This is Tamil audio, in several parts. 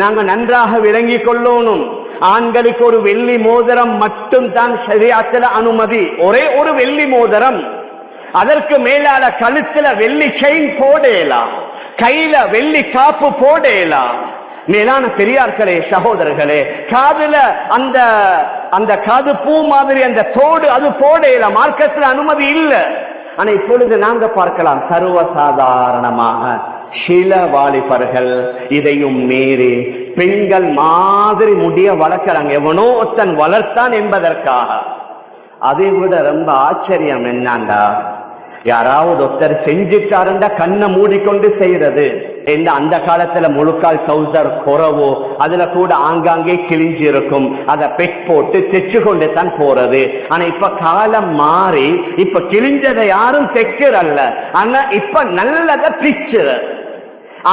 நாங்க நன்றாக விளங்கிக் கொள்ளணும். ஆண்களுக்கு ஒரு வெள்ளி மோதிரம் மட்டும் தான் சரியாத்துல அனுமதி. ஒரே ஒரு வெள்ளி மோதிரம். அதற்கு மேலால கழுத்துல வெள்ளி செயின் போடலாம் கையில வெள்ளி காப்பு போடலாம் மேலான பெரியார்களே சகோதரர்களே காதுல அந்த அந்த காது பூ மாதிரி அந்த தோடு அது போடலாம் மார்க்கத்துல அனுமதி இல்லை. ஆனா இப்பொழுது நாங்க பார்க்கலாம் சர்வ சாதாரணமாக சில வாலிபர்கள் இதையும் மீறி பெண்கள் மாதிரி முடிய வளர்க்கிறாங்க. எவனோ ஒருத்தன் வளர்த்தான் என்பதற்காக. அதை விட ரொம்ப ஆச்சரியம் என்னண்டா யாராவது ஒருத்தர் செஞ்சுட்டாருண்டா கண்ணை மூடிக்கொண்டு செய்யறது. இந்த அந்த காலத்துல முழுக்கால் சவுசர் குறவோ அதுல கூட ஆங்காங்கே கிழிஞ்சு இருக்கும் அதை பெட் போட்டு தைச்சு கொண்டு தான் போறது. ஆனா இப்ப காலம் மாறி இப்ப கிழிஞ்சதை யாரும் தைக்கிறல்ல. ஆனா இப்ப நல்லத பிச்சு.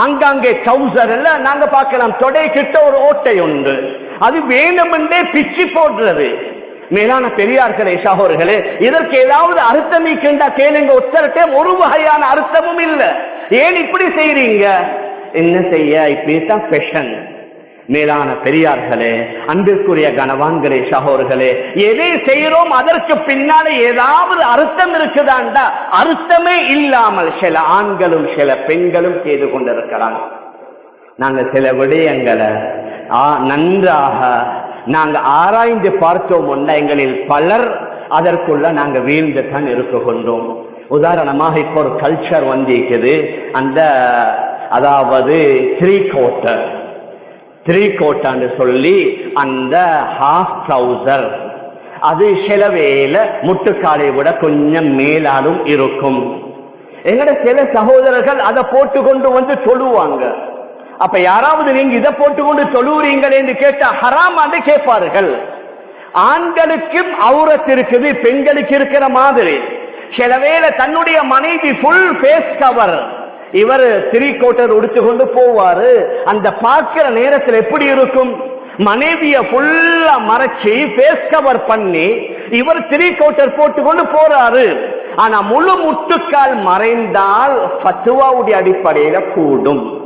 ஆங்காங்கே சவுசர் எல்லாம் நாங்க பார்க்கலாம். தொடை கிட்ட ஒரு ஓட்டை உண்டு. அது வேணுமென்றே பிச்சு போடுறது. மேலான பெரியார்களே சகோர்களே இதற்கு ஏதாவது அர்த்தம் இருக்கின்றா கேளுங்க. உத்தரட்டே ஒரு வகையான அர்த்தமும் இல்லை. ஏன் இப்படி செய்றீங்க? என்ன செய்ய? இப்படித்தான் ஃபெஷன் மேலான பெரியார்களே அன்பிற்குரிய கனவான்களே சகோர்களே எதை செய்கிறோம் அதற்கு பின்னாலே ஏதாவது அர்த்தம் இருக்குதாண்டா? அர்த்தமே இல்லாமல் சில ஆண்களும் சில பெண்களும் செய்து கொண்டிருக்கிறாங்க நாங்க சில விடயங்களை நன்றாக நாங்க ஆராய்ந்து பார்த்தோம் எங்களில் பலர் அதற்குள்ள நாங்க வீழ்ந்து தான் கொண்டோம். உதாரணமாக இப்போ ஒரு கல்ச்சர் வந்திருக்குது. அந்த அதாவது த்ரீ கோட்டர் த்ரீ கோட்டான்னு சொல்லி அந்த ஹாஃப் ட்ரௌசர் அது சில வேளை முட்டுக்காலை விட கொஞ்சம் மேலாலும் இருக்கும். எங்கட சில சகோதரர்கள் அதை போட்டு கொண்டு வந்து தொழுவாங்க. அப்ப யாராவது நீங்க இதை போட்டுக்கொண்டு தொழுவுறீங்களே என்று கேட்டா ஹராமான்னு கேட்பார்கள். ஆண்களுக்கும் அவுரத் இருக்குது பெண்களுக்கு இருக்கிற மாதிரி. சில வேளை தன்னுடைய மனைவி ஃபுல் பேஸ் கவர் இவர் த்ரீ கோட்டர் உடுத்து கொண்டு போவாரு. அந்த பார்க்கிற நேரத்தில் எப்படி இருக்கும்? மனைவிய ஃபுல்லா மறைச்சி பேஸ் கவர் பண்ணி இவர் த்ரீ கோட்டர் போட்டு கொண்டு போறாரு. ஆனா முழு முட்டுக்கால் மறைந்தால் பத்துவாவுடைய அடிப்படையில கூடும்.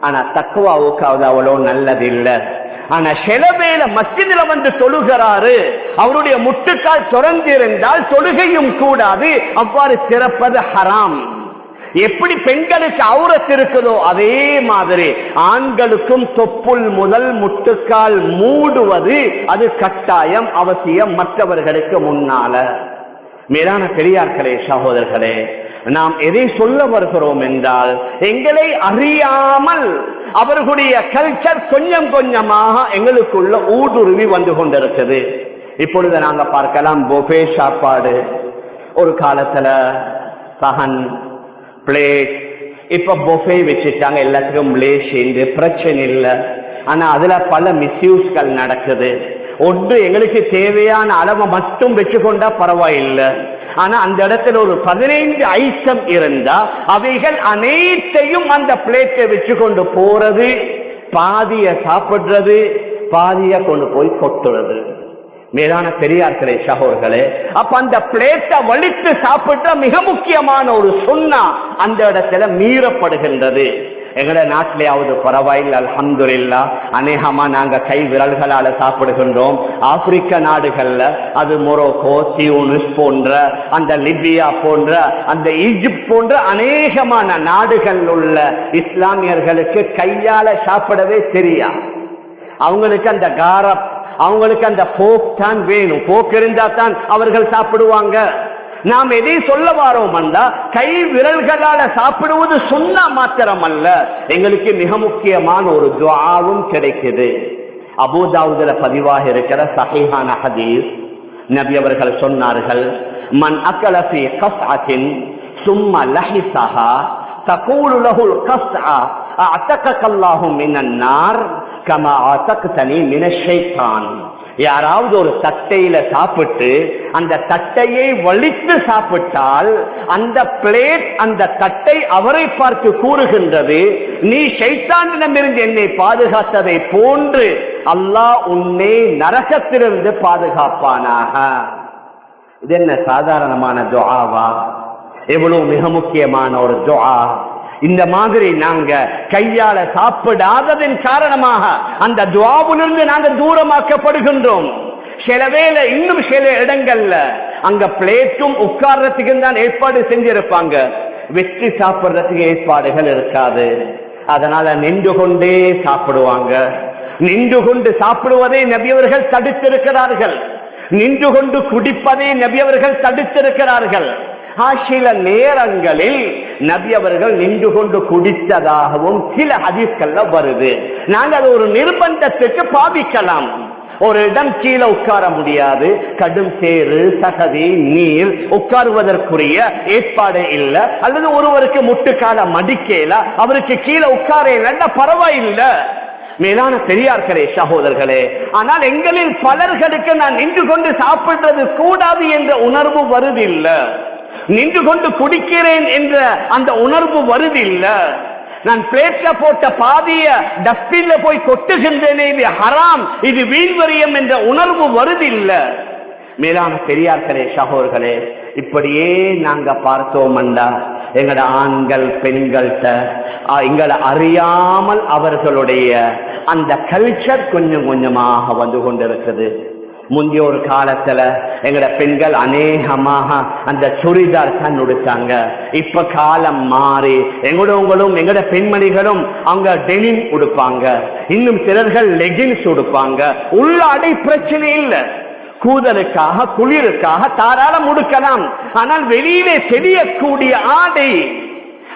ஆனா தக்குவாவுக்கு அது அவ்வளோ நல்லதில்லை. ஆனா சில வேள மஸ்ஜிதுல வந்து தொழுகிறாரு. அவருடைய முட்டுக்கால் திறந்திருந்தால் தொழுகையும் கூடாது. அவ்வாறு திறப்பது ஹராம். எப்படி பெண்களுக்கு அவுரத் இருக்குதோ அதே மாதிரி ஆண்களுக்கும் தொப்புள் முதல் முட்டுக்கால் மூடுவது அது கட்டாயம் அவசியம் மற்றவர்களுக்கு முன்னால. மேலான பெரியார்களே சகோதரர்களே நாம் எதை சொல்ல வருகிறோம் என்றால் எங்களை அறியாமல் அவர்களுடைய கல்ச்சர் கொஞ்சம் கொஞ்சமாக எங்களுக்குள்ள ஊடுருவி வந்து கொண்டிருக்குது. இப்பொழுது நாங்க பார்க்கலாம் பொஃபே சாப்பாடு. ஒரு காலத்துல சகன் பிளேட் இப்ப பொஃபே வச்சுட்டாங்க எல்லாத்துக்கும் லேசிந்து பிரச்சனை இல்லை. ஆனா அதுல பல மிஸ்யூஸ்கள் நடக்குது. ஒன்று எங்களுக்கு தேவையான அளவை மட்டும் வச்சுக்கொண்டா பரவாயில்லை. ஆனா அந்த இடத்துல ஒரு பதினைந்து ஐட்டம் இருந்தா அவைகள் அனைத்தையும் அந்த பிளேட்டை வச்சு கொண்டு போறது பாதிய சாப்பிடுறது பாதிய கொண்டு போய் கொட்டுறது. மேலான பெரியார்களே சகோர்களே அப்ப அந்த பிளேட்டை வலித்து சாப்பிடுற மிக முக்கியமான ஒரு சுண்ணா அந்த இடத்துல மீறப்படுகின்றது. எங்களோட நாட்டிலேயாவது பரவாயில்லை அல்ஹம்துலில்லா. அநேகமா நாங்க கை விரல்களால சாப்பிடுகின்றோம். ஆப்பிரிக்க நாடுகள்ல அது மொரோக்கோ தியூனிஸ் போன்ற அந்த லிபியா போன்ற அந்த ஈஜிப்ட் போன்ற அநேகமான நாடுகள் உள்ள இஸ்லாமியர்களுக்கு கையால சாப்பிடவே தெரியா அவங்களுக்கு அந்த காரப் அவங்களுக்கு அந்த போக் தான் வேணும். போக் இருந்தா தான் அவர்கள் சாப்பிடுவாங்க. நாம் எதை சொல்ல வாரோம் கை விரல்களால சாப்பிடுவது சொன்னா மாத்திரம் அல்ல எங்களுக்கு மிக முக்கியமான ஒரு துவாவும் கிடைக்குது. அபூதாவுதல பதிவாக இருக்கிற சகைஹான ஹதீஸ் நபி அவர்கள் சொன்னார்கள் மண் அக்கலஃபி கஸ்அத்தின் சும்மா லஹிசஹா تقول له القصعة أعتقك الله من النار كما أعتقتني من الشيطان யாராவது ஒரு தட்டையில சாப்பிட்டு அந்த தட்டையை வலித்து சாப்பிட்டால் அந்த பிளேட் அந்த தட்டை அவரை பார்த்து கூறுகின்றது நீ ஷைத்தானிடமிருந்து என்னை பாதுகாத்ததை போன்று அல்லாஹ் உன்னை நரகத்திலிருந்து பாதுகாப்பானாக இது என்ன சாதாரணமான துஆவா எவ்வளவு மிக முக்கியமான ஒரு துவா இந்த மாதிரி நாங்க கையால சாப்பிடாததின் காரணமாக அந்த துவாவிலிருந்து நாங்க தூரமாக்கப்படுகின்றோம். சில வேளை இன்னும் சில இடங்கள்ல அங்க பிளேட்டும் உட்கார்றதுக்கு தான் ஏற்பாடு செஞ்சிருப்பாங்க. வெற்றி சாப்பிடுறதுக்கு ஏற்பாடுகள் இருக்காது. அதனால நின்று கொண்டே சாப்பிடுவாங்க. நின்று கொண்டு சாப்பிடுவதை நபியவர்கள் தடுத்திருக்கிறார்கள். நின்று கொண்டு குடிப்பதை நபியவர்கள் தடுத்திருக்கிறார்கள். சில நேரங்களில் நபி அவர்கள் நின்று கொண்டு குடித்ததாகவும் சில ஹதீஸ்கள்ல வருது. நாங்கள் அது ஒரு நிர்பந்தத்துக்கு பாவிக்கலாம். ஒரு இடம் கீழே உட்கார முடியாது. கடும் சேரு சகதி நீர் உட்காருவதற்குரிய ஏற்பாடு இல்ல. அல்லது ஒருவருக்கு முட்டுக்கால மடிக்கல அவருக்கு கீழே உட்கார இல்லைன்னா பரவாயில்லை. மேலான பெரியார்களே சகோதரர்களே ஆனால் எங்களில் பலர்களுக்கு நான் நின்று கொண்டு சாப்பிடுறது கூடாது என்ற உணர்வு வருதில்லை. நின்று கொண்டு குடிக்கிறேன் என்ற அந்த உணர்வு வருதில்ல. நான் பிளேட்ல போட்ட பாதிய டஸ்ட்பின்ல போய் கொட்டுகின்றேனே இது ஹராம் இது வீண்வரியம் என்ற உணர்வு வருதில்ல. மேலான பெரியார்களே சகோர்களே இப்படியே நாங்க பார்த்தோம்டா எங்கட ஆண்கள் பெண்கள்கிட்ட எங்களை அறியாமல் அவர்களுடைய அந்த கல்ச்சர் கொஞ்சம் கொஞ்சமாக வந்து கொண்டிருக்குது. முந்தைய ஒரு காலத்துல எங்கட பெண்கள் அநேகமாக அந்த சுடிதார் தான் உடுத்தாங்க. இப்ப காலம் மாறி எங்களும் எங்கட பெண்மணிகளும் அவங்க டெனிம் உடுப்பாங்க. இன்னும் சிலர்கள் லெகின்ஸ் உடுப்பாங்க. உள்ளாடை பிரச்சனை இல்லை. கூதலுக்காக குளிருக்காக தாராளம் உடுக்கலாம். ஆனால் வெளியிலே தெரியக்கூடிய ஆடை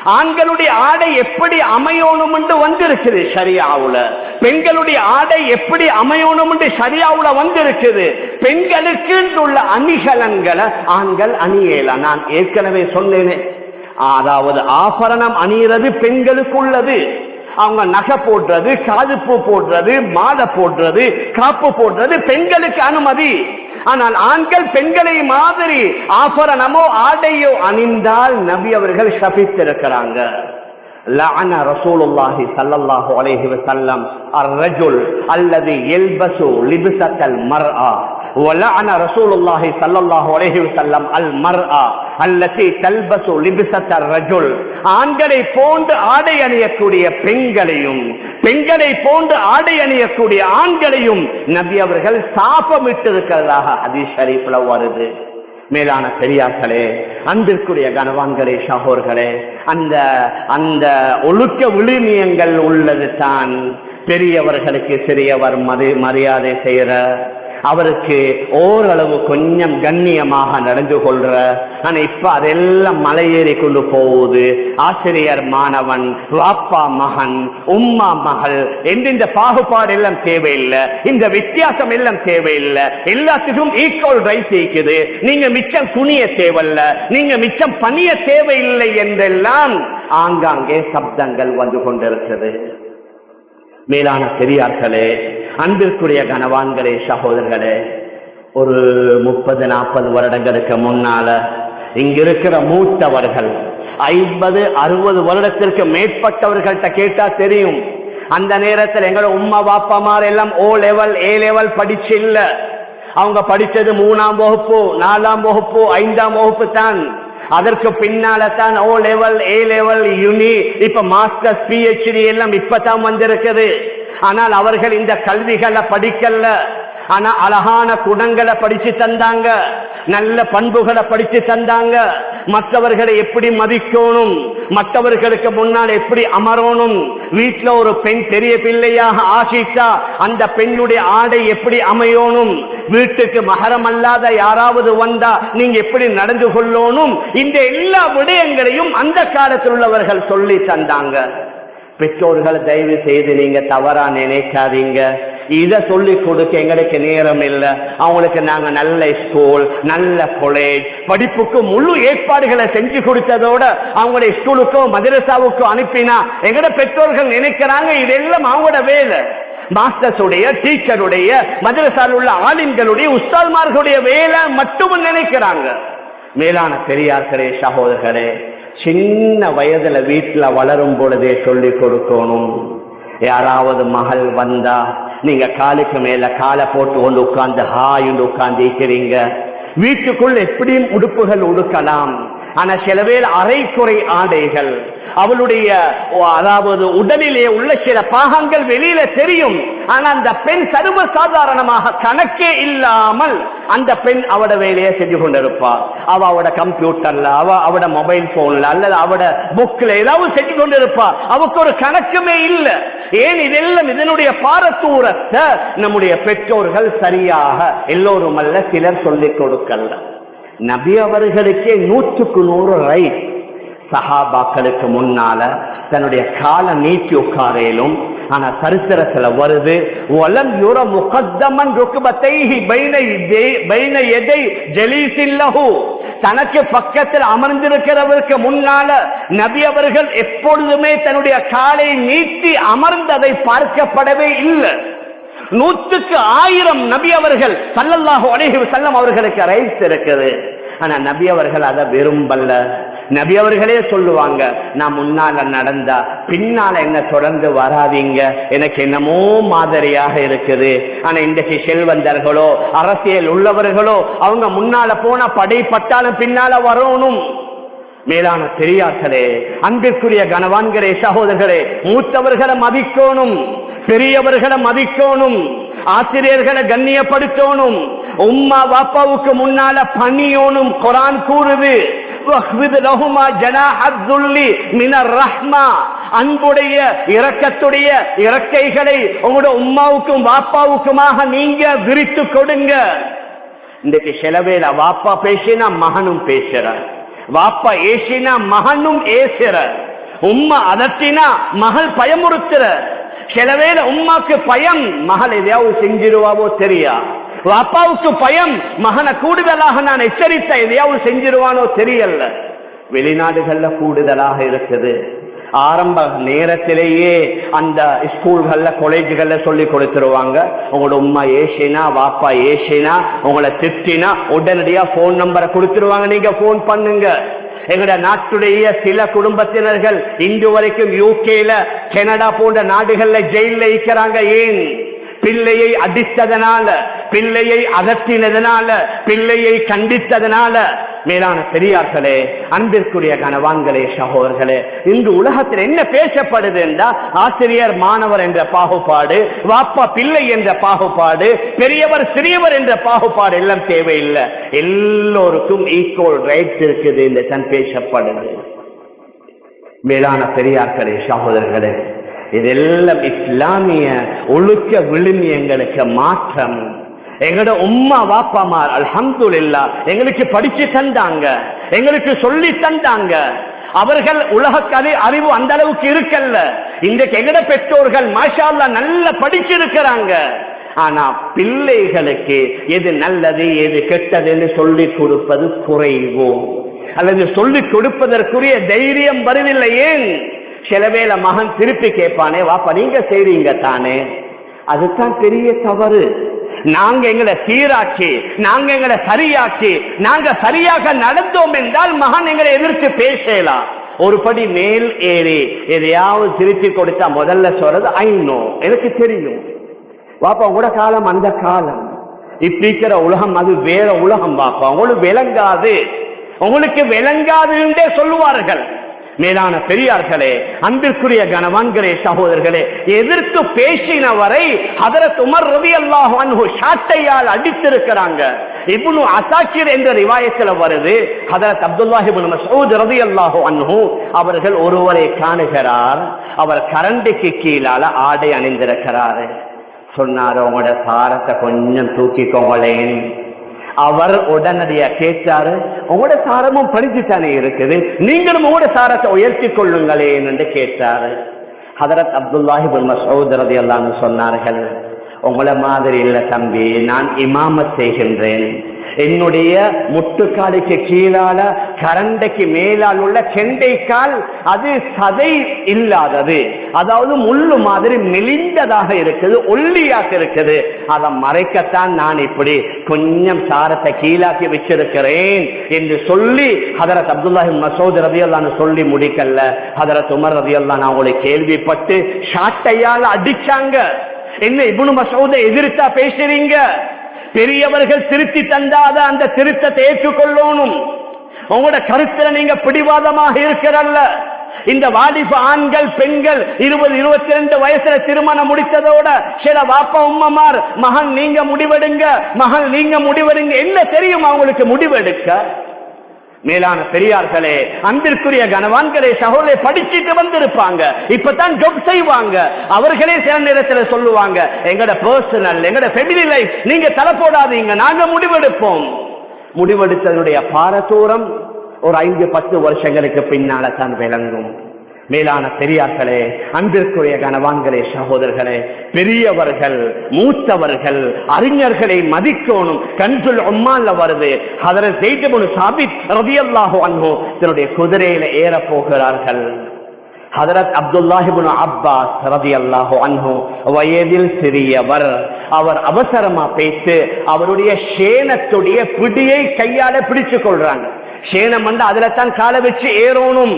ஆண்களுடைய ஆடை எப்படி அமையணும் என்று வந்திருக்குது சரியாவுல பெண்களுடைய ஆடை எப்படி அமையணும் என்று சரியாவுல வந்திருக்குது? பெண்களுக்கு உள்ள அணிகலன்களை ஆண்கள் அணியல. நான் ஏற்கனவே சொன்னேனே. அதாவது ஆபரணம் அணியிறது பெண்களுக்கு உள்ளது அவங்க நகை போடுறது காதுப்பு போடுறது மாலை போடுறது காப்பு போடுறது பெண்களுக்கு அனுமதி. ஆனால் ஆண்கள் பெண்களை மாதிரி ஆபரணமோ ஆடையோ அணிந்தால் நபி அவர்கள் சபித்திருக்கிறாங்க. لعن رسول الله صلى الله عليه وسلم الرجل الذي يلبس لبسة المرأة ولعن رسول الله صلى الله عليه وسلم المرأة التي تلبس لبسة الرجل ஆண்களை போன்று ஆடை அணியக்கூடிய பெண்களையும் பெண்களை போன்று ஆடை அணியக்கூடிய ஆண்களையும் நபி அவர்கள் சாபமிட்டிருக்கிறதாக ஹதீஸ் ஷரீஃப்ல வருது மேலான பெரியார்களே அன்பிற்குரிய கனவான்களே சகோர்களே அந்த அந்த ஒழுக்க விழுமியங்கள் உள்ளது தான் பெரியவர்களுக்கு சிறியவர் மதி மரியாதை செய்கிற அவருக்கு ஓரளவு கொஞ்சம் கண்ணியமாக நடந்து கொள்ற. ஆனா இப்ப அதெல்லாம் மலையேறி கொண்டு போகுது. ஆசிரியர் மாணவன் வாப்பா மகன் உம்மா மகள் எந்தெந்த பாகுபாடு எல்லாம் தேவையில்லை இந்த வித்தியாசம் எல்லாம் தேவையில்லை. எல்லாத்துக்கும் ஈக்குவல் ரைட் இருக்குது. நீங்க மிச்சம் துணிய தேவையில்ல நீங்க மிச்சம் பணிய தேவையில்லை என்றெல்லாம் ஆங்காங்கே சப்தங்கள் வந்து கொண்டிருக்கிறது. மேலான பெரியார்களே அன்பிற்குரிய கனவான்களே சகோதரர்களே ஒரு முப்பது நாற்பது வருடங்களுக்கு முன்னால இங்கிருக்கிற மூத்தவர்கள் ஐம்பது அறுபது வருடத்திற்கு மேற்பட்டவர்கள்ட்ட கேட்டா தெரியும். அந்த நேரத்தில் எங்களோட உம்மா பாப்பாமார் எல்லாம் ஓ லெவல் ஏ லெவல் படிச்சு இல்லை. அவங்க படிச்சது மூணாம் வகுப்பு நாலாம் வகுப்பு ஐந்தாம் வகுப்பு தான். அதற்கு பின்னால தான் O level A level uni இப்ப மாஸ்டர்ஸ் பிஹெச்டி எல்லாம் இப்பதான் வந்திருக்குது. ஆனால் அவர்கள் இந்த கல்விகளை படிக்கல. ஆனா அழகான குணங்களை படிச்சு தந்தாங்க. நல்ல பண்புகளை படிச்சு தந்தாங்க. மற்றவர்களை எப்படி மதிக்கணும்? மற்றவர்களுக்கு முன்னால் எப்படி அமரணும்? வீட்டில் ஒரு பெண் பெரிய பிள்ளையாக ஆசிச்சா அந்த பெண்ணுடைய ஆடை எப்படி அமையணும்? வீட்டுக்கு மகரம் அல்லாத யாராவது வந்தா நீங்க எப்படி நடந்து கொள்ளணும்? இந்த எல்லா விடயங்களையும் அந்த காலத்தில் உள்ளவர்கள் சொல்லி தந்தாங்க. பெற்றோர்கள் தயவு செய்து நீங்க தவறா நினைக்காதீங்க. இதை சொல்லி கொடுக்க எங்களுக்கு நேரம் இல்லை. அவங்களுக்கு நாங்கள் நல்ல ஸ்கூல் நல்ல காலேஜ் படிப்புக்கு முழு ஏற்பாடுகளை செஞ்சு கொடுத்ததோட அவங்களுடைய ஸ்கூலுக்கும் மதரசாவுக்கும் அனுப்பினா எங்கட பெற்றோர்கள் நினைக்கிறாங்க இதெல்லாம் அவங்களோட வேலை. மாஸ்டர்ஸுடைய டீச்சருடைய மதரசாவில் உள்ள ஆலிம்களுடைய உஸ்தால்மார்களுடைய வேலை மட்டும் நினைக்கிறாங்க. மேலான பெரியார்களே சகோதரர்களே சின்ன வயதுல வீட்டுல வளரும் பொழுதே சொல்லி கொடுக்கணும். யாராவது மகள் வந்தா நீங்க காலுக்கு மேல காலை போட்டு கொண்டு உட்கார்ந்து ஹாய் உட்கார்ந்து இருக்கிறீங்க. வீட்டுக்குள் எப்படியும் உடுப்புகள் உடுக்கலாம். ஆனா சில பேர் அரைக்குறை ஆடைகள். அவளுடைய அதாவது உடலிலே உள்ள சில பாகங்கள் வெளியில தெரியும். ஆனா அந்த பெண் சர்வ சாதாரணமாக கணக்கே இல்லாமல் அந்த பெண் அவட வேலையை செஞ்சு கொண்டிருப்பா. அவ அவட கம்ப்யூட்டர்ல அவ அவட மொபைல் போன்ல அல்லது அவட புக்ல ஏதாவது செஞ்சு கொண்டிருப்பா. அவக்கு ஒரு கணக்குமே இல்லை. ஏன் இதெல்லாம் இதனுடைய பாரத்தூரத்தை நம்முடைய பெற்றோர்கள் சரியாக எல்லோரும் அல்ல சிலர் சொல்லிக் கொடுக்கல. நபி அவர்களுக்கே நூற்றுக்கு நூறு ரைட். சஹாபாக்களுக்கு முன்னால தன்னுடைய கால நீட்டி உட்காரையிலும் ஆனா சரித்திரத்துல வருது. ஒலம் யுர முகத்தமன் ருக்குபத்தை பைன பைன எதை ஜலீசில்லஹு? தனக்கு பக்கத்தில் அமர்ந்திருக்கிறவருக்கு முன்னால நபி அவர்கள் எப்பொழுதுமே தன்னுடைய காலை நீட்டி அமர்ந்ததை பார்க்கப்படவே இல்லை. நூற்றுக்கு ஆயிரம் நபி அவர்கள் சல்லல்லாஹு அலைஹி செல்லம் அவர்களுக்கு ரைட்ஸ் இருக்குது. ஆனா நபி அவர்கள் அதை விரும்பல. நபி அவர்களே சொல்லுவாங்க நான் முன்னால நடந்தா பின்னால என்ன தொடர்ந்து வராதீங்க. எனக்கு என்னமோ மாதிரியாக இருக்குது. ஆனா இன்றைக்கு செல்வந்தர்களோ அரசியல் உள்ளவர்களோ அவங்க முன்னால போனா படை பட்டாலும் பின்னால வரணும். மேலான பெரியார்களே அன்பிற்குரிய கனவான்களே சகோதரர்களே மூத்தவர்களை மதிக்கணும் பெரியவர்களை மதிக்கணும் ஆசிரியர்களை கண்ணியப்படுத்தணும் உம்மா பாப்பாவுக்கு முன்னால பணியோனும் குரான் கூறுது மினர் ரஹ்மா அன்புடைய இரக்கத்துடைய இறக்கைகளை உங்களோட உம்மாவுக்கும் வாப்பாவுக்குமாக நீங்க விரித்து கொடுங்க. இன்றைக்கு சிலவேல வாப்பா பேசினா மகனும் பேசுறார். வாப்பா ஏசினா மகனும் ஏசுற. உம்மா அதத்தினா மகள் பயமுறுத்துற. சிலவேல உம்மாக்கு பயம் மகள் எதையாவது செஞ்சிருவாவோ தெரியா? வாப்பாவுக்கு பயம் மகனை கூடுதலாக நான் எச்சரித்த எதையாவது செஞ்சிருவானோ தெரியல வெளிநாடுகள்ல கூடுதலாக இருக்குது. ஆரம்ப நேரத்திலேயே அந்த ஸ்கூல்கள்ல காலேஜ்கள்ல சொல்லி கொடுத்துருவாங்க. உங்களோட உம்மா ஏசினா வாப்பா ஏசினா உங்களை திட்டினா உடனடியா போன் நம்பரை கொடுத்துருவாங்க. நீங்க போன் பண்ணுங்க. எங்கட நாட்டுடைய சில குடும்பத்தினர்கள் இன்று வரைக்கும் யூகேல கனடா போன்ற நாடுகள்ல ஜெயில இருக்கிறாங்க. ஏன்? பிள்ளையை அடித்ததனால பிள்ளையை அகற்றினதனால பிள்ளையை கண்டித்ததனால. மேலான பெரியார்களே அன்பிற்குரிய கனவான்களே சகோதரர்களே இன்று உலகத்தில் என்ன பேசப்படுது என்றால் ஆசிரியர் மாணவர் என்ற பாகுபாடு வாப்பா பிள்ளை என்ற பாகுபாடு பெரியவர் சிறியவர் என்ற பாகுபாடு எல்லாம் தேவையில்லை. எல்லோருக்கும் ஈக்குவல் ரைட்ஸ் இருக்குது என்று தன் பேசப்படுது. மேலான பெரியார்களே சகோதரர்களே இதெல்லாம் இஸ்லாமிய ஒழுக்க விழுமியங்களுக்கு மாற்றம். எங்களோட உம்மா வாப்பாமார் அல்ஹம்துலில்லா எங்களுக்கு படிச்சு தந்தாங்க. எங்களுக்கு சொல்லி தந்தாங்க. அவர்கள் உலக கதை அறிவு அந்த அளவுக்கு இருக்கல்ல. இன்றைக்கு எங்கட பெற்றோர்கள் மாஷா நல்லா படிச்சிருக்கிறாங்க. ஆனா பிள்ளைகளுக்கு எது நல்லது எது கெட்டதுன்னு சொல்லி கொடுப்பது குறைவோ. அல்லது சொல்லிக் கொடுப்பதற்குரிய தைரியம் வருதில்லை ஏன்? சில வேளை மகன் திருப்பி கேட்பானே வாப்பா நீங்க செய்றீங்க தானே? அதுதான் பெரிய தவறு. நாங்க எங்களை சீராட்சி நாங்க எங்களை சரியாட்சி நாங்க சரியாக நடந்தோம் என்றால் மகன் எங்களை எதிர்த்து பேசலாம் ஒரு படி மேல் ஏறி எதையாவது திருப்பி கொடுத்தா முதல்ல சொல்றது ஐநோ எனக்கு தெரியும். வாப்பா உங்களோட காலம் அந்த காலம். இப்ப இருக்கிற உலகம் அது வேற உலகம் பாப்பா உங்களுக்கு விளங்காது. உங்களுக்கு விளங்காதுன்றே சொல்லுவார்கள். மேலான பெரியார்களே அன்பிற்குரிய கனவான்களே சகோதரர்களே எதிர்த்து பேசினவரை ஹதரத் உமர் ரவி அல்லாஹ் சாட்டையால் அடித்திருக்கிறாங்க. இப்னு அசாக்கிர் என்ற ரிவாயத்தில் வருது அதரத் அப்துல்லாஹி மசூத் ரவி அல்லாஹு அன்ஹு அவர்கள் ஒருவரை காணுகிறார் அவர் கரண்டிக்கு கீழால ஆடை அணிந்திருக்கிறாரு. சொன்னார் உங்களோட சாரத்தை கொஞ்சம் தூக்கிக்கோங்களேன். அவர் உடனடியா கேட்டாரு உங்களோட சாரமும் படிச்சுத்தானே இருக்குது? நீங்களும் உங்களோட சாரத்தை உயர்த்தி கொள்ளுங்களேன் என்று கேட்டாரு. ஹதரத் அப்துல்லாஹிபுல் பின் எல்லாம் ரலியல்லாஹு சொன்னார்கள் உங்களை மாதிரி இல்ல தம்பி நான் இமாமத் செய்கின்றேன். என்னுடைய முட்டுக்காலுக்கு கீழால கரண்டைக்கு மேலால் உள்ள கெண்டைக்கால் அது சதை இல்லாதது. அதாவது முள்ளு மாதிரி மெலிந்ததாக இருக்குது ஒல்லியாக இருக்குது. அதை மறைக்கத்தான் நான் இப்படி கொஞ்சம் சாரத்தை கீழாக்கி வச்சிருக்கிறேன் என்று சொல்லி ஹதரத் அப்துல்லாஹி மசோத் ரதியல்லான்னு சொல்லி முடிக்கல ஹதரத் உமர் ரதியல்லான் அவங்களை கேள்விப்பட்டு ஷாட்டையால் அடிச்சாங்க. என்ன இபுனு மசூதை எதிர்த்தா பேசுறீங்க? பெரியவர்கள் திருத்தி தந்தாத அந்த திருத்தத்தை ஏற்றுக்கொள்ளணும். உங்களோட கருத்துல நீங்க பிடிவாதமாக இருக்கிறல்ல. இந்த வாலிப ஆண்கள் பெண்கள் இருபது இருபத்தி ரெண்டு வயசுல திருமணம் முடித்ததோட சில வாப்பா உம்மமார் மகன் நீங்க முடிவெடுங்க மகள் நீங்க முடிவெடுங்க. என்ன தெரியும் அவங்களுக்கு முடிவெடுக்க? மேலான பெரியார்களே அன்பிற்குரிய கனவான்களே சகோதரே படிச்சுட்டு வந்திருப்பாங்க. இப்பதான் ஜப் செய்வாங்க. அவர்களே சில நேரத்தில் சொல்லுவாங்க எங்கட பர்சனல் எங்கட ஃபெமிலி லைஃப் நீங்க தலை போடாதீங்க நாங்க முடிவெடுப்போம். முடிவெடுத்ததனுடைய பாரதூரம் ஒரு ஐந்து பத்து வருஷங்களுக்கு பின்னால தான் விளங்கும். மேலான பெரியார்களே அன்பிற்குரிய கனவான்களே சகோதரர்களே பெரியவர்கள் மூத்தவர்கள் அறிஞர்களை மதிக்கணும் கன்சுல் உம்மால வருது. அதர செய்தபுனு சாபித் ரதியல்லாஹு அன்போ தன்னுடைய குதிரையில ஏற போகிறார்கள் ஹதரத் அப்துல்லாஹிபுன் அப்பாஸ் ரதியல்லாஹு அன்ஹோ வயதில் சிறியவர். அவர் அவசரமா பேத்து அவருடைய சேனத்துடைய பிடியை கையால பிடிச்சு கொள்றாங்க சேனம் வந்து அதுல தான் காலை வச்சு ஏறணும்.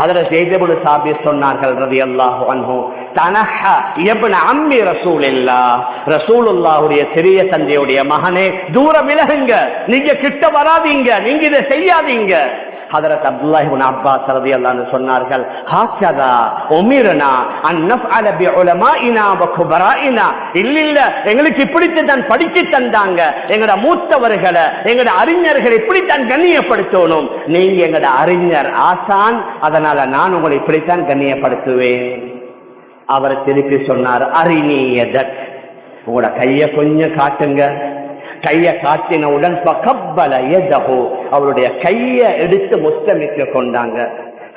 அதுல ஜெய்தபுல் சாபி சொன்னார்கள் ரதி அல்லாஹு அன்ஹு தனஹ இப்ன அம்மி ரசூலில்லா ரசூலுல்லாஹுடைய சிறிய தந்தையுடைய மகனே தூரம் விலகுங்க. நீங்க கிட்ட வராதீங்க. நீங்க இதை செய்யாதீங்க. ஹதரத் அப்துல்லாஹி இப்னு அப்பாஸ் ரலியல்லாஹு அன்ஹு சொன்னார்கள் ஹாக்கதா உமிரனா அன் நஃஅல உலமா இனா வகுபரா இனா இல்ல இல்ல எங்களுக்கு இப்படித்தான் தான் படிச்சு தந்தாங்க. எங்கட மூத்தவர்களை எங்கட அறிஞர்களை இப்படித்தான் கண்ணியப்படுத்தணும். நீங்க எங்கட அறிஞர் ஆசான் அதனால நான் உங்களை இப்படித்தான் கண்ணியப்படுத்துவேன். அவர் திருப்பி சொன்னார் அரிணியதக் உங்களோட கைய கொஞ்சம் காட்டுங்க. கையை காட்டினவுடன் பகப்பல எதகோ அவருடைய கையை எடுத்து முத்தமிட்டு கொண்டாங்க.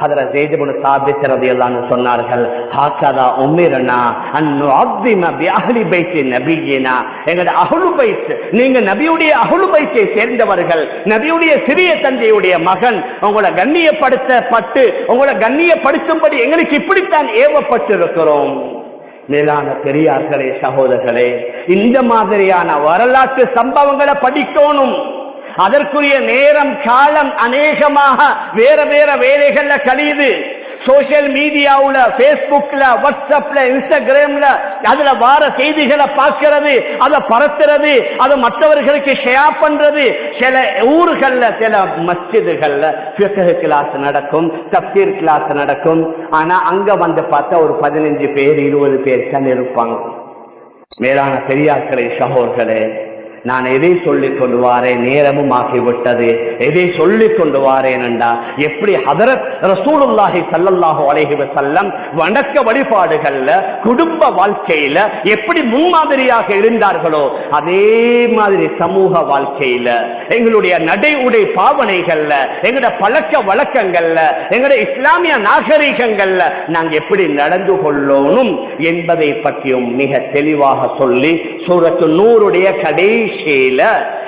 அதுல ஜெய்துபுன் சாபிக்கிறது எல்லாம் சொன்னார்கள் ஹாக்கதா உம்மிரனா அன்னு அப்திம பிஅஹ்லி பைத்தி நபியினா. எங்கட அஹ்லு பைத் நீங்க நபியுடைய அஹ்லு பைத்தை சேர்ந்தவர்கள் நபியுடைய சிறிய தந்தையுடைய மகன் உங்களை கண்ணியப்படுத்தப்பட்டு உங்களை கண்ணியப்படுத்தும்படி எங்களுக்கு இப்படித்தான் ஏவப்பட்டிருக்கிறோம். மேலான பெரியார்களே சகோதரர்களே இந்த மாதிரியான வரலாற்று சம்பவங்களை படிக்கணும். அதற்குரிய நேரம் காலம் அநேகமாக வேற வேற வேலைகள்ல கழியுது. சோசியல் மீடியாவுல பேஸ்புக்ல வாட்ஸ்அப்ல இன்ஸ்டாகிராம்ல அதுல வார செய்திகளை பார்க்கிறது அதை பரத்துறது அதை மற்றவர்களுக்கு ஷேர் பண்றது. சில ஊர்கள்ல சில மஸ்ஜிதுகள்ல கிளாஸ் நடக்கும் தப்தீர் கிளாஸ் நடக்கும். ஆனா அங்க வந்து பார்த்தா ஒரு பதினஞ்சு பேர் இருபது பேர் தான் இருப்பாங்க. மேலான பெரியார்களே சகோதரர்களே நான் எதை சொல்லிக் கொண்டு வாரேன் நேரமும் ஆகிவிட்டது. எதை சொல்லிக் கொண்டு வாரேன் என்றா எப்படி ஹதரத் ரசூலுல்லாஹி ஸல்லல்லாஹு அலைஹி வசல்லம் வணக்க வழிபாடுகள்ல குடும்ப வாழ்க்கையில எப்படி முன்மாதிரியாக இருந்தார்களோ அதே மாதிரி சமூக வாழ்க்கையில எங்களுடைய நடை உடை பாவனைகள்ல எங்களோட பழக்க வழக்கங்கள்ல எங்களோட இஸ்லாமிய நாகரிகங்கள்ல நாங்க எப்படி நடந்து கொள்ளணும் என்பதை பற்றியும் மிக தெளிவாக சொல்லி சூரத்து நூறுடைய கடைசி கடைசியில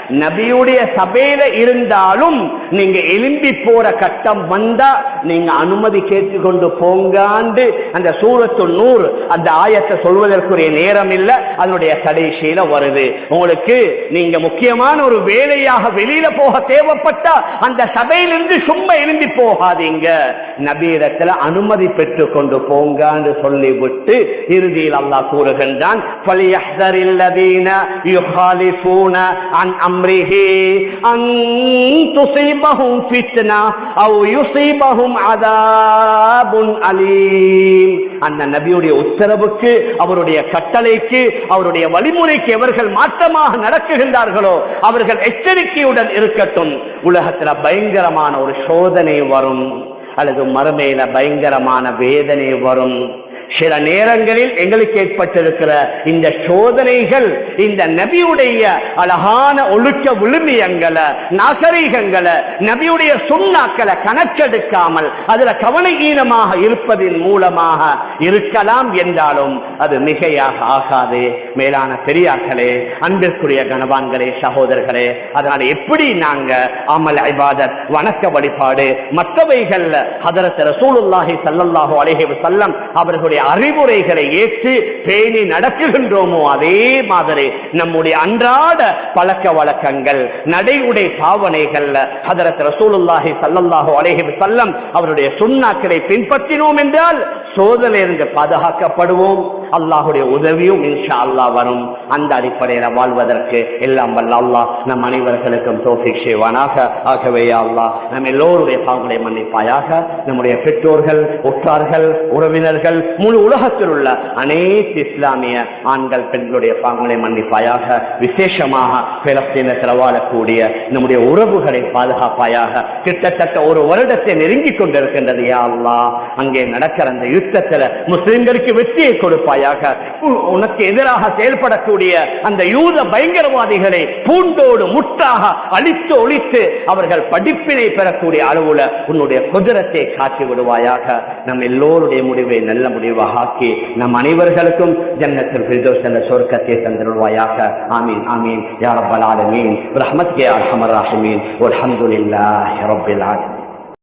நபியுடைய சபையில இருந்தாலும் நீங்க எலும்பி போற கட்டம் வந்தா நீங்க அனுமதி கேட்டுக்கொண்டு போங்காண்டு அந்த சூரத்து நூறு அந்த ஆயத்தை சொல்வதற்குரிய நேரம் இல்லை அதனுடைய கடைசியில வருது. உங்களுக்கு நீங்க முக்கியமான ஒரு வேலையாக வெளியில போக தேவைப்பட்டா அந்த சபையிலிருந்து சும்மா எலும்பி போகாதீங்க. நபீரத்துல அனுமதி பெற்று கொண்டு போங்கான்னு சொல்லிவிட்டு இறுதியில் அல்லாஹ் கூறுகின்றான் அம்ரிஹி அந்துசைபஹும் ஃபித்னா அவ் யுசைபஹும் அதாபுன் அலீம் அந்த நபியுடைய உத்தரவுக்கு அவருடைய கட்டளைக்கு அவருடைய வழிமுறைக்கு அவர்கள் மாற்றமாக நடக்குகின்றார்களோ அவர்கள் எச்சரிக்கையுடன் இருக்கட்டும். உலகத்துல பயங்கரமான ஒரு சோதனை வரும். அல்லது மறுமையில பயங்கரமான வேதனை வரும். சில நேரங்களில் எங்களுக்கு ஏற்பட்டிருக்கிற இந்த சோதனைகள் இந்த நபியுடைய அழகான ஒழுக்க விழுமியங்களை நாகரீகங்களை நபியுடைய சுண்ணாக்களை கணக்கெடுக்காமல் அதுல கவனஈனமாக இருப்பதின் மூலமாக இருக்கலாம் என்றாலும் அது மிகையாக ஆகாது. மேலான பெரியார்களே அன்பிற்குரிய கனவான்களே சகோதரர்களே அதனால எப்படி நாங்க அமல் ஐபாதத் வணக்க வழிபாடு மற்றவைகள்ல ஹதரத் ரசூலுல்லாஹி ஸல்லல்லாஹு அலைஹி செல்லம் அவர்களுடைய அறிவுரைகளை ஏற்று பேணி நடக்குகின்றோமோ அதே மாதிரி நம்முடைய அன்றாட பழக்க வழக்கங்கள் நடை உடை பாவனைகள்ல ஹதரத் ரசூலுல்லாஹி ஸல்லல்லாஹு அலைஹி அவருடைய சுண்ணாக்களை பின்பற்றினோம் என்றால் சோதனையிலிருந்து பாதுகாக்கப்படுவோம். அல்லாஹுடைய உதவியும் இன்ஷா அல்லாஹ் வரும். அந்த அடிப்படையில வாழ்வதற்கு எல்லாம் வல்ல அல்லாஹ் நம் அனைவர்களுக்கும் தோஃபிக் செய்வானாக. ஆகவே அல்லாஹ் நம் எல்லோருடைய பாவங்களை மன்னிப்பாயாக. நம்முடைய பெற்றோர்கள் உற்றார்கள் உறவினர்கள் முழு உலகத்தில் உள்ள அனைத்து இஸ்லாமிய ஆண்கள் பெண்களுடைய பாங்களை மன்னிப்பாயாக விசேஷமாக பிலஸ்தீனத்தில் வாழக்கூடிய நம்முடைய உறவுகளை பாதுகாப்பாயாக கிட்டத்தட்ட ஒரு வருடத்தை நெருங்கிக் கொண்டிருக்கின்றது. யா அங்கே நடக்கிற அந்த யுத்தத்தில் முஸ்லிம்களுக்கு வெற்றியை கொடுப்பாயாக. உ- உனக்கு எதிராக செயல்படக்கூடிய அந்த யூத பயங்கரவாதிகளை பூண்டோடு முட்டாக அழித்து ஒழித்து அவர்கள் படிப்பினை பெறக்கூடிய அளவுல உன்னுடைய குதிரத்தை காட்டி விடுவாயாக. நம் எல்லோருடைய முடிவை நல்ல முடிவு ஆக்கி நம் அனைவர்களுக்கும் ஜன்னத்தில் ஃபிர்தௌஸ் என்ற சொர்க்கத்தை தந்திருவாயாக ஆமீன் ஆமீன் யா ரப்பல் ஆலமீன் ரஹ்மத் கே அர்ஹமர் ராஹிமீன் வல்ஹம்துலில்லாஹி ரப்பில் ஆலமீன்